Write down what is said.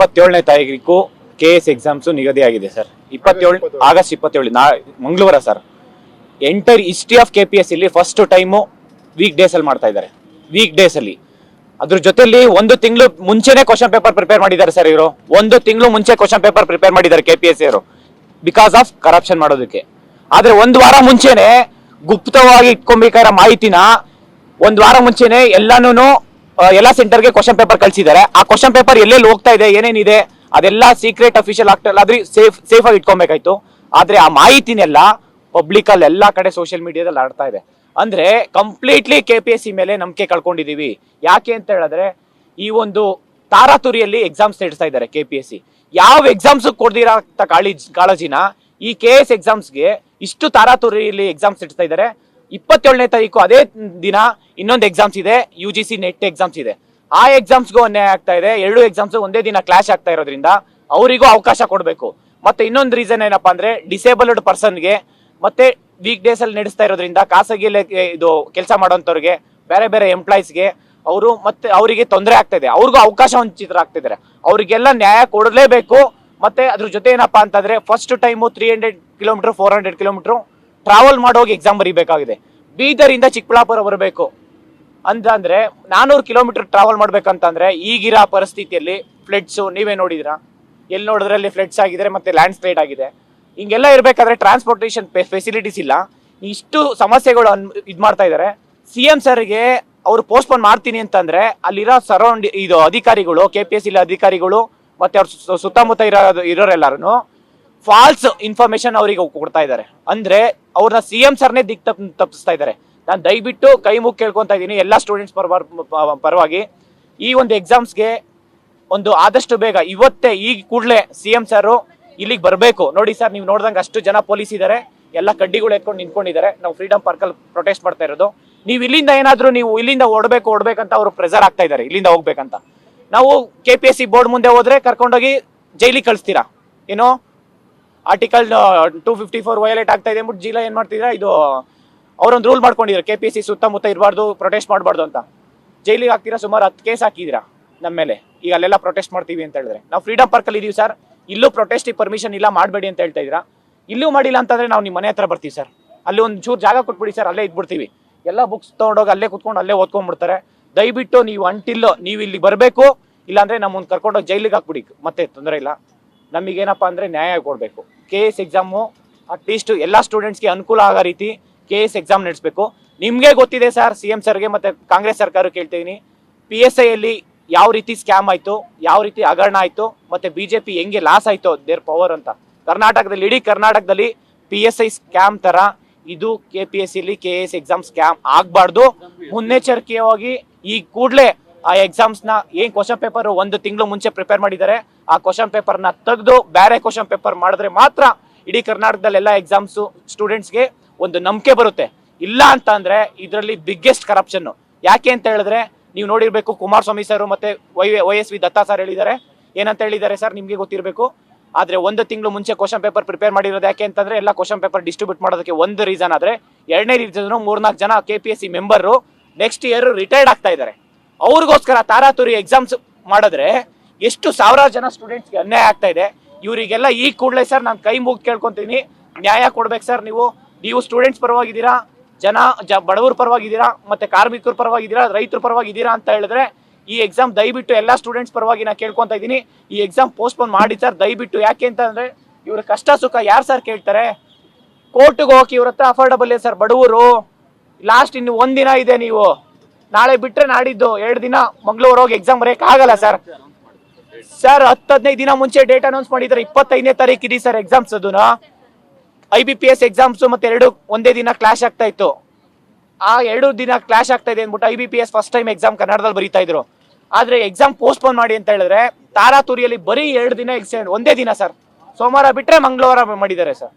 ಇಪ್ಪತ್ತೇಳನೇ ತಾರೀಕು K S exams ನಿಗದಿಯಾಗಿದೆ ಸರ್ ಇಪ್ಪತ್ತೇಳು ಆಗಸ್ಟ್ ಇಪ್ಪತ್ತೇಳು ನಾ ಮಂಗಳವಾರ sir enter history of K P S ಇಲ್ಲಿ ಫಸ್ಟ್ ಟೈಮು ವೀಕ್ ಡೇಸ್ ಅಲ್ಲಿ ಮಾಡ್ತಾ ಇದ್ದಾರೆ. ವೀಕ್ ಡೇಸ್ ಅಲ್ಲಿ. ಅದ್ರ ಜೊತೆಲಿ ಒಂದು ತಿಂಗಳು ಮುಂಚೆನೆ ಕ್ವಶನ್ ಪೇಪರ್ ಪ್ರಿಪೇರ್ ಮಾಡಿದ್ದಾರೆ ಸರ್ ಇವರು. ಒಂದು ತಿಂಗಳು ಮುಂಚೆ ಕ್ವಶನ್ ಪೇಪರ್ ಪ್ರಿಪೇರ್ ಮಾಡಿದ್ದಾರೆ ಕೆ ಪಿ ಎಸ್ ಇವರು ಬಿಕಾಸ್ ಆಫ್ ಕರಪ್ಷನ್ ಮಾಡೋದಕ್ಕೆ. ಆದ್ರೆ ಒಂದು ವಾರ ಮುಂಚೆನೆ ಗುಪ್ತವಾಗಿ ಇಟ್ಕೊಬೇಕಾಗಿರೋ ಮಾಹಿತಿನ ಒಂದು ವಾರ ಮುಂಚೆನೆ ಎಲ್ಲಾನು ಎಲ್ಲಾ ಸೆಂಟರ್ಗೆ ಕ್ವಶನ್ ಪೇಪರ್ ಕಳ್ಸಿದ್ದಾರೆ ಆ ಕ್ವಶನ್ ಪೇಪರ್ ಎಲ್ಲೆಲ್ಲಿ ಹೋಗ್ತಾ ಇದೆ, ಏನೇನಿದೆ, ಅದೆಲ್ಲ ಸೀಕ್ರೆಟ್ ಅಫಿಷಿಯಲ್ ಆಗ್ತಾ ಇಲ್ಲ ಆದ್ರೆ ಸೇಫ್ ಸೇಫ್ ಆಗಿ ಇಟ್ಕೊಬೇಕಾಯ್ತು. ಆದ್ರೆ ಆ ಮಾಹಿತಿನೆಲ್ಲ ಪಬ್ಲಿಕ್ ಅಲ್ಲಿ ಎಲ್ಲಾ ಕಡೆ ಸೋಷಿಯಲ್ ಮೀಡಿಯಾದಲ್ಲಿ ಆಡ್ತಾ ಇದೆ. ಅಂದ್ರೆ completely K P S C ಮೇಲೆ ನಂಬಿಕೆ ಕಳ್ಕೊಂಡಿದೀವಿ. ಯಾಕೆ ಅಂತ ಹೇಳಿದ್ರೆ, ಈ ಒಂದು ತಾರಾತುರಿಯಲ್ಲಿ ಎಕ್ಸಾಮ್ಸ್ ನಡೆಸ್ತಾ ಇದ್ದಾರೆ ಕೆ ಪಿ ಎಸ್ ಸಿ ಯಾವ ಎಕ್ಸಾಮ್ಸ್ ಕೊಡ್ದಿರೋ ಕಾಳಜಿ ಕಾಳಜಿನ ಈ ಕೆ ಎಸ್ ಎಕ್ಸಾಮ್ಸ್ಗೆ ಇಷ್ಟು ತಾರಾತುರಿಯಲ್ಲಿ ಎಕ್ಸಾಮ್ಸ್ ನಡೆಸ್ತಾ ಇದ್ದಾರೆ. ಇಪ್ಪತ್ತೇಳನೇ ತಾರೀಕು ಅದೇ ದಿನ ಇನ್ನೊಂದು ಎಕ್ಸಾಮ್ಸ್ ಇದೆ U G C net exams ಇದೆ. ಆ ಎಕ್ಸಾಮ್ಸ್ಗೂ ಅನ್ಯಾಯ ಆಗ್ತಾ ಇದೆ. ಎರಡು ಎಕ್ಸಾಮ್ಸ್ ಒಂದೇ ದಿನ ಕ್ಲಾಶ್ ಆಗ್ತಾ ಇರೋದ್ರಿಂದ ಅವರಿಗೂ ಅವಕಾಶ ಕೊಡಬೇಕು. ಮತ್ತೆ ಇನ್ನೊಂದು ರೀಸನ್ ಏನಪ್ಪಾ ಅಂದ್ರೆ ಡಿಸೇಬಲ್ಡ್ ಪರ್ಸನ್ಗೆ ಮತ್ತೆ ವೀಕ್ ಡೇಸ್ ಅಲ್ಲಿ ನಡೆಸ್ತಾ ಇರೋದ್ರಿಂದ ಖಾಸಗಿ ಇದು ಕೆಲಸ ಮಾಡೋಂಥವ್ರಿಗೆ ಬೇರೆ ಬೇರೆ ಎಂಪ್ಲಾಯೀಸ್ಗೆ ಅವರು ಮತ್ತೆ ಅವರಿಗೆ ತೊಂದರೆ ಆಗ್ತಾ ಇದೆ. ಅವ್ರಿಗೂ ಅವಕಾಶ ವಂಚಿತರಾಗ್ತಿದ್ದಾರೆ. ಅವರಿಗೆಲ್ಲ ನ್ಯಾಯ ಕೊಡಲೇಬೇಕು. ಮತ್ತೆ ಅದ್ರ ಜೊತೆ ಏನಪ್ಪಾ ಅಂತಂದ್ರೆ first time three hundred kilometre four hundred kilometre travel ಮಾಡೋಗಿ exam ಬರೀಬೇಕಾಗಿದೆ. ಬೀದರಿಂದ ಚಿಕ್ಕಬಳ್ಳಾಪುರ ಬರಬೇಕು. ಅಂತ ಅಂದ್ರೆ ನಾನೂರು ಕಿಲೋಮೀಟರ್ ಟ್ರಾವೆಲ್ ಮಾಡ್ಬೇಕಂತಂದ್ರೆ ಈಗಿರೋ ಪರಿಸ್ಥಿತಿಯಲ್ಲಿ ಫ್ಲಡ್ಸ್ ನೀವೇ ನೋಡಿದಿರಾ ಎಲ್ಲಿ ನೋಡಿದ್ರಲ್ಲಿ ಫ್ಲಡ್ಸ್ ಆಗಿದೆ ಮತ್ತೆ ಲ್ಯಾಂಡ್ ಸ್ಲೈಡ್ ಆಗಿದೆ. ಹಿಂಗೆಲ್ಲ ಇರಬೇಕಾದ್ರೆ ಟ್ರಾನ್ಸ್ಪೋರ್ಟೇಷನ್ ಫೆಸಿಲಿಟೀಸ್ ಇಲ್ಲ. ಇಷ್ಟು ಸಮಸ್ಯೆಗಳು ಅನ್ ಇದು ಮಾಡ್ತಾ ಇದ್ದಾರೆ ಸಿ ಎಂ ಸರ್ಗೆ ಅವ್ರು ಪೋಸ್ಟ್ಪೋನ್ ಮಾಡ್ತೀನಿ ಅಂತಂದ್ರೆ ಅಲ್ಲಿರೋ ಸರೌಂಡ್ ಇದು ಅಧಿಕಾರಿಗಳು ಕೆ ಪಿ ಎಸ್ ಇಲ್ಲ ಅಧಿಕಾರಿಗಳು ಮತ್ತೆ ಅವ್ರ ಸುತ್ತಮುತ್ತ ಇರೋ ಇರೋರೆಲ್ಲರೂ ಫಾಲ್ಸ್ ಇನ್ಫಾರ್ಮೇಶನ್ ಅವರಿಗೆ ಕೊಡ್ತಾ ಇದ್ದಾರೆ ಅಂದ್ರೆ ಅವ್ರನ್ನ ಸಿ ಎಂ ಸರ್ನೇ ದಿಕ್ ತಪ್, ತಪ್ಪಿಸ್ತಾ ಇದ್ದಾರೆ. ನಾನು ದಯವಿಟ್ಟು ಕೈ ಮುಗಿ ಕೇಳ್ಕೊತಾ ಇದ್ದೀನಿ. ಎಲ್ಲ ಸ್ಟೂಡೆಂಟ್ಸ್ ಪರವಾಗಿ ಈ ಒಂದು ಎಕ್ಸಾಮ್ಸ್ಗೆ ಒಂದು ಆದಷ್ಟು ಬೇಗ ಇವತ್ತೇ ಈಗ ಕೂಡಲೇ ಸಿ ಎಂ ಸರ್ ಇಲ್ಲಿಗೆ ಬರಬೇಕು. ನೋಡಿ ಸರ್, ನೀವು ನೋಡ್ದಂಗೆ ಅಷ್ಟು ಜನ ಪೊಲೀಸ್ ಇದ್ದಾರೆ ಎಲ್ಲ ಕಡ್ಡಿಗಳು ಎತ್ಕೊಂಡು ನಿಂತ್ಕೊಂಡಿದ್ದಾರೆ ನಾವು ಫ್ರೀಡಮ್ ಪಾರ್ಕಲ್ಲಿ ಪ್ರೊಟೆಸ್ಟ್ ಮಾಡ್ತಾ ಇರೋದು. ನೀವು ಇಲ್ಲಿಂದ ಏನಾದರೂ ನೀವು ಇಲ್ಲಿಂದ ಓಡಬೇಕು, ಓಡಬೇಕಂತ ಅವರು ಪ್ರೆಸರ್ ಆಗ್ತಾ ಇದ್ದಾರೆ. ಇಲ್ಲಿಂದ ಹೋಗ್ಬೇಕಂತ. ನಾವು ಕೆ ಬೋರ್ಡ್ ಮುಂದೆ ಹೋದ್ರೆ ಕರ್ಕೊಂಡೋಗಿ ಜೈಲಿಗೆ ಕಳಿಸ್ತೀರಾ? ಏನು? Article two fifty four violate ಆಗ್ತಾ ಇದೆ ಅಂದ್ಬಿಟ್ಟು ಜಿಲ್ಲಾ ಏನ್ ಮಾಡ್ತಿದ್ರೆ? ಇದು, ಅವರೊಂದು ರೂಲ್ ಮಾಡ್ಕೊಂಡಿದ್ರು. ಕೆ ಪಿ ಸಿ ಸುತ್ತಮುತ್ತ ಇರಬಾರ್ದು ಪ್ರೊಟೆಸ್ಟ್ ಮಾಡಬಾರ್ದು ಅಂತ. ಜೈಲಿಗೆ ಹಾಕ್ತೀರಾ? ಸುಮಾರು ಹತ್ತು ಕೇಸ್ ಹಾಕಿದ್ದೀರಾ ನಮ್ಮ ಮೇಲೆ. ಈಗ ಅಲ್ಲೆಲ್ಲ ಪ್ರೊಟೆಸ್ಟ್ ಮಾಡ್ತೀವಿ ಅಂತ ಹೇಳಿದ್ರೆ. ನಾವು ಫ್ರೀಡಮ್ ಪಾರ್ಕಲ್ಲಿ ಇದೀವಿ ಸರ್. ಇಲ್ಲೂ ಪ್ರೊಟೆಸ್ಟಿಗೆ ಪರ್ಮಿಷನ್ ಇಲ್ಲ, ಮಾಡಬೇಡಿ ಅಂತ ಹೇಳ್ತಾ ಇದ್ದೀರಾ? ಇಲ್ಲೂ ಮಾಡಿಲ್ಲ ಅಂತಂದ್ರೆ ನಾವು ನಿಮ್ಮ ಮನೆ ಹತ್ರ ಬರ್ತೀವಿ ಸರ್. ಅಲ್ಲಿ ಒಂದು ಚೂರು ಜಾಗ ಕೊಟ್ಬಿಡಿ ಸರ್, ಅಲ್ಲೇ ಇದ್ಬಿಡ್ತೀವಿ. ಎಲ್ಲ ಬುಕ್ಸ್ ತೊಗೊಂಡೋಗಿ ಅಲ್ಲೇ ಕುತ್ಕೊಂಡು ಅಲ್ಲೇ ಓದ್ಕೊಂಡ್ಬಿಡ್ತಾರೆ. ದಯವಿಟ್ಟು ನೀವು ಅಂಟಿಲ್ಲೋ ನೀವು ಇಲ್ಲಿ ಬರಬೇಕು, ಇಲ್ಲಾಂದ್ರೆ ನಮ್ಮನ್ನು ಕರ್ಕೊಂಡೋಗಿ ಜೈಲಿಗೆ ಹಾಕ್ಬಿಡಿ. ಮತ್ತೆ ತೊಂದರೆ ಇಲ್ಲ. ನಮಗೇನಪ್ಪ ಅಂದ್ರೆ ನ್ಯಾಯ ಕೊಡಬೇಕು. ಕೆ ಎಸ್ ಎಕ್ಸಾಮು ಅಟ್ಲೀಸ್ಟ್ ಎಲ್ಲ ಸ್ಟೂಡೆಂಟ್ಸ್ಗೆ ಅನುಕೂಲ ಆಗೋ ರೀತಿ ಕೆ ಎಸ್ ಎಕ್ಸಾಮ್ ನಡೆಸಬೇಕು. ನಿಮಗೆ ಗೊತ್ತಿದೆ ಸರ್ ಸಿ ಎಂ ಸರ್ಗೆ ಮತ್ತು ಕಾಂಗ್ರೆಸ್ ಸರ್ಕಾರಕ್ಕೆ ಕೇಳ್ತೀನಿ ಪಿ ಎಸ್ ಐಯಲ್ಲಿ ಯಾವ ರೀತಿ ಸ್ಕ್ಯಾಮ್ ಆಯಿತು, ಯಾವ ರೀತಿ ಹಗರಣ ಆಯಿತು, ಮತ್ತು ಬಿ ಜೆ ಪಿ ಹೆಂಗೆ ಲಾಸ್ ಆಯಿತು ದೇರ್ ಪವರ್ ಅಂತ. ಕರ್ನಾಟಕದಲ್ಲಿ, ಇಡೀ ಕರ್ನಾಟಕದಲ್ಲಿ ಪಿ ಎಸ್ ಐ ಸ್ಕ್ಯಾಮ್ ಥರ ಇದು ಕೆ ಪಿ ಎಸ್ ಸಿಲಿ ಕೆ ಎಸ್ ಎಕ್ಸಾಮ್ ಸ್ಕ್ಯಾಮ್ ಆಗಬಾರ್ದು. ಮುನ್ನೆಚ್ಚರಿಕೆಯಾಗಿ ಈ ಕೂಡಲೇ ಆ ಎಕ್ಸಾಮ್ಸ್ ಏನು ಕ್ವಶನ್ ಪೇಪರ್ ಒಂದು ತಿಂಗಳು ಮುಂಚೆ ಪ್ರಿಪೇರ್ ಮಾಡಿದ್ದಾರೆ, ಆ ಕ್ವಶನ್ ಪೇಪರ್ನ ತೆಗೆದು ಬೇರೆ ಕ್ವಶನ್ ಪೇಪರ್ ಮಾಡಿದ್ರೆ ಮಾತ್ರ ಇಡೀ ಕರ್ನಾಟಕದಲ್ಲಿ ಎಲ್ಲ ಎಕ್ಸಾಮ್ಸ್ ಸ್ಟೂಡೆಂಟ್ಸ್ಗೆ ಒಂದು ನಂಬಿಕೆ ಬರುತ್ತೆ. ಇಲ್ಲ ಅಂತ ಅಂದರೆ ಇದರಲ್ಲಿ ಬಿಗ್ಗೆಸ್ಟ್ ಕರಪ್ಷನ್ ಯಾಕೆ ಅಂತ ಹೇಳಿದ್ರೆ, ನೀವು ನೋಡಿರ್ಬೇಕು ಕುಮಾರಸ್ವಾಮಿ ಸರ್ ಮತ್ತೆ Y Y S V Datta sir ಹೇಳಿದ್ದಾರೆ. ಏನಂತ ಹೇಳಿದ್ದಾರೆ ಸರ್ ನಿಮಗೆ ಗೊತ್ತಿರಬೇಕು. ಆದ್ರೆ ಒಂದು ತಿಂಗಳು ಮುಂಚೆ ಕ್ವಶನ್ ಪೇಪರ್ ಪ್ರಿಪೇರ್ ಮಾಡಿರೋದು ಯಾಕೆ ಅಂತಂದ್ರೆ ಎಲ್ಲ ಕ್ವಶನ್ ಪೇಪರ್ ಡಿಸ್ಟ್ರಿಬ್ಯೂಟ್ ಮಾಡೋದಕ್ಕೆ ಒಂದು ರೀಸನ್ ಆದ್ರೆ ಎರಡನೇ ರೀಸನ್ ಮೂರ್ನಾಲ್ಕು ಜನ K P S C member next year retired ಆಗ್ತಾ ಇದ್ದಾರೆ. ಅವ್ರಿಗೋಸ್ಕರ ತಾರಾತುರಿ ಎಕ್ಸಾಮ್ಸ್ ಮಾಡಿದ್ರೆ ಎಷ್ಟು ಸಾವಿರಾರು ಜನ ಸ್ಟೂಡೆಂಟ್ಸ್ಗೆ ಅನ್ಯಾಯ ಆಗ್ತಾ ಇದೆ. ಇವರಿಗೆಲ್ಲ ಈ ಕೂಡಲೇ ಸರ್ ನಾನು ಕೈ ಮುಗಿ ಕೇಳ್ಕೊತೀನಿ. ನ್ಯಾಯ ಕೊಡ್ಬೇಕು ಸರ್ ನೀವು. ನೀವು ಸ್ಟೂಡೆಂಟ್ಸ್ ಪರವಾಗಿದ್ದೀರಾ? ಜನ, ಜ, ಬಡವ್ರ ಪರವಾಗಿದ್ದೀರಾ? ಮತ್ತೆ ಕಾರ್ಮಿಕರ ಪರವಾಗಿದ್ದೀರಾ? ರೈತರ ಪರವಾಗಿದ್ದೀರಾ ಅಂತ ಹೇಳಿದ್ರೆ ಈ ಎಕ್ಸಾಮ್ ದಯವಿಟ್ಟು ಎಲ್ಲ ಸ್ಟೂಡೆಂಟ್ಸ್ ಪರವಾಗಿ ನಾನು ಕೇಳ್ಕೊತಾ ಇದ್ದೀನಿ. ಈ ಎಕ್ಸಾಮ್ ಪೋಸ್ಟ್ಪೋನ್ ಮಾಡಿ ಸರ್, ದಯವಿಟ್ಟು. ಯಾಕೆ ಅಂತ ಅಂದ್ರೆ ಇವ್ರ ಕಷ್ಟ ಸುಖ ಯಾರು ಸರ್ ಕೇಳ್ತಾರೆ? ಕೋರ್ಟ್ಗೆ ಹೋಗಿ ಇವ್ರ ಹತ್ರ ಅಫೋರ್ಡಬಲ್ ಇದೆ ಸರ್? ಬಡವರು. ಲಾಸ್ಟ್ ಇನ್ನು ಒಂದಿನ ಇದೆ ನೀವು. ನಾಳೆ ಬಿಟ್ರೆ ನಾಡಿದ್ದು ಎರಡು ದಿನ ಮಂಗಳೂರು ಹೋಗಿ ಎಕ್ಸಾಮ್ ಬರೆಯಕ್ ಆಗಲ್ಲ ಸರ್ ಸರ್ ಹತ್ತು ಹದಿನೈದು ದಿನ ಮುಂಚೆ ಡೇಟ್ ಅನೌನ್ಸ್ ಮಾಡಿದ್ರೆ ಇಪ್ಪತ್ತೈದನೇ ತಾರೀಕು ಇದೆ ಸರ್ ಎಕ್ಸಾಮ್ಸ್ ಅದನ್ನ I B P S exams ಮತ್ತೆ ಎರಡು ಒಂದೇ ದಿನ ಕ್ಲಾಶ್ ಆಗ್ತಾ ಇತ್ತು. ಆ ಎರಡು ದಿನ ಕ್ಲಾಶ್ ಆಗ್ತಾ ಇದೆ ಅಂದ್ಬಿಟ್ಟು I B P S first time exam ಕನ್ನಡದಲ್ಲಿ ಬರೀತಾ ಇದ್ರು. ಆದ್ರೆ ಎಕ್ಸಾಮ್ ಪೋಸ್ಟ್ಪೋನ್ ಮಾಡಿ ಅಂತ ಹೇಳಿದ್ರೆ ತಾರಾತುರಿಯಲ್ಲಿ ಬರೀ ಎರಡು ದಿನ ಎಕ್ಸಾಮ್ ಒಂದೇ ದಿನ ಸರ್ ಸೋಮವಾರ ಬಿಟ್ರೆ ಮಂಗಳವಾರ ಮಾಡಿದ್ದಾರೆ ಸರ್